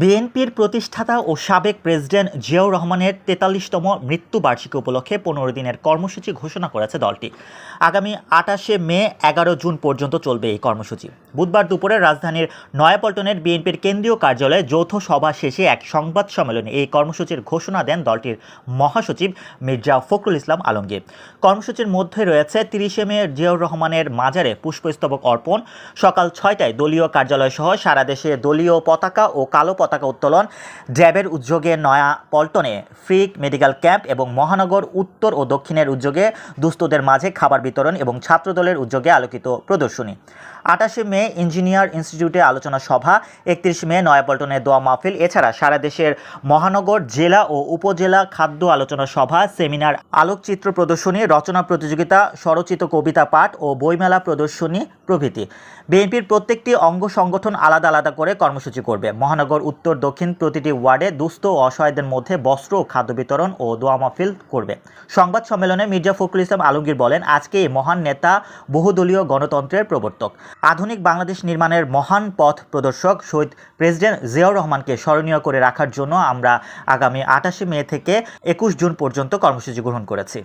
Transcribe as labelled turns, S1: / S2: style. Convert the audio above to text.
S1: বিএনপির প্রতিষ্ঠাতা ও সাবেক প্রেসিডেন্ট জিয়াউর রহমানের তেতাল্লিশতম মৃত্যুবার্ষিকী উপলক্ষে পনেরো দিনের কর্মসূচি ঘোষণা করেছে দলটি। আগামী আটাশে মে এগারো জুন পর্যন্ত চলবে এই কর্মসূচি। বুধবার দুপুরে রাজধানীর নয়াপল্টনের বিএনপির কেন্দ্রীয় কার্যালয়ে যৌথ সভা শেষে এক সংবাদ সম্মেলনে এই কর্মসূচির ঘোষণা দেন দলটির মহাসচিব মির্জা ফখরুল ইসলাম আলমগীর। কর্মসূচির মধ্যে রয়েছে তিরিশে মে জিয়াউর রহমানের মাজারে পুষ্পস্তবক অর্পণ, সকাল ছয়টায় দলীয় কার্যালয় সহ সারা দেশে দলীয় পতাকা ও কালো পতাকা উত্তোলন ড্র্যাবের উদ্যোগে নয়া পল্টনে ফ্রিক মেডিকেল ক্যাম্প এবং মহানগর উত্তর ও দক্ষিণের উদ্যোগে দুস্থদের মাঝে খাবার বিতরণ এবং ছাত্রদলের উদ্যোগে আলোকিত প্রদর্শনী। আটাশে মে ইঞ্জিনিয়ার ইনস্টিটিউটে আলোচনা সভা, একত্রিশ মে নয়াপল্টনে দোয়া মাহফিল। এছাড়া সারা দেশের মহানগর, জেলা ও উপজেলা খাদ্য আলোচনা সভা, সেমিনার, আলোকচিত্র প্রদর্শনী, রচনা প্রতিযোগিতা, স্বরচিত কবিতা পাঠ ও বইমেলা প্রদর্শনী প্রভৃতি। বিএনপির প্রত্যেকটি অঙ্গ সংগঠন আলাদা আলাদা করে কর্মসূচি করবে। মহানগর, উত্তর, দক্ষিণ প্রতিটি ওয়ার্ডে দুস্থ ও অসহায়দের মধ্যে বস্ত্র ও খাদ্য বিতরণ ও দোয়া মাহফিল করবে। সংবাদ সম্মেলনে মির্জা ফখরুল ইসলাম আলমগীর বলেন, আজকে এই মহান নেতা বহুদলীয় গণতন্ত্রের প্রবর্তক। আধুনিক বাংলাদেশ নির্মাণের মহান পথ প্রদর্শক শহীদ প্রেসিডেন্ট জিয়াউর রহমানকে স্মরণীয় করে রাখার জন্য আমরা আগামী আটাশে মে থেকে একুশ জুন পর্যন্ত কর্মসূচি গ্রহণ করেছি।